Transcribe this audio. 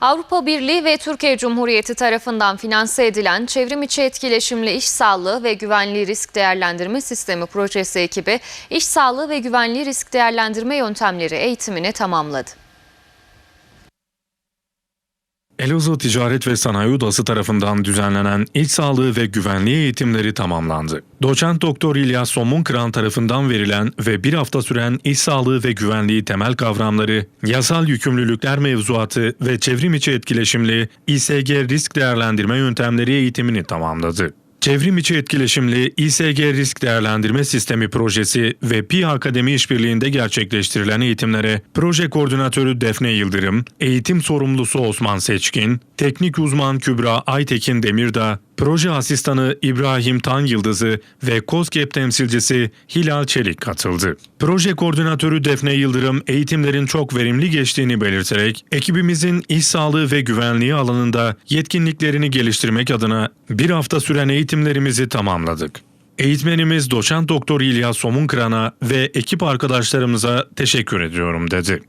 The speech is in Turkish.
Avrupa Birliği ve Türkiye Cumhuriyeti tarafından finanse edilen Çevrim İçi Etkileşimli İş Sağlığı ve Güvenliği Risk Değerlendirme Sistemi projesi ekibi, iş sağlığı ve güvenliği risk değerlendirme yöntemleri eğitimini tamamladı. Elazığ Ticaret ve Sanayi Odası tarafından düzenlenen İç Sağlığı ve Güvenliği eğitimleri tamamlandı. Doçent Doktor İlyas Somunkıran tarafından verilen ve bir hafta süren iş sağlığı ve güvenliği temel kavramları, yasal yükümlülükler mevzuatı ve çevrim içi etkileşimli İSG risk değerlendirme yöntemleri eğitimini tamamladı. Çevrim içi etkileşimli İSG Risk Değerlendirme Sistemi projesi ve Pİ Akademi işbirliğinde gerçekleştirilen eğitimlere proje koordinatörü Defne Yıldırım, eğitim sorumlusu Osman Seçkin, teknik uzman Kübra Aytekin Demirdağ, proje asistanı İbrahim Tan Yıldızı ve COSGAP temsilcisi Hilal Çelik katıldı. Proje koordinatörü Defne Yıldırım eğitimlerin çok verimli geçtiğini belirterek ekibimizin iş sağlığı ve güvenliği alanında yetkinliklerini geliştirmek adına bir hafta süren eğitimlerimizi tamamladık. Eğitmenimiz doçent doktor İlyas Somunkıran'a ve ekip arkadaşlarımıza teşekkür ediyorum dedi.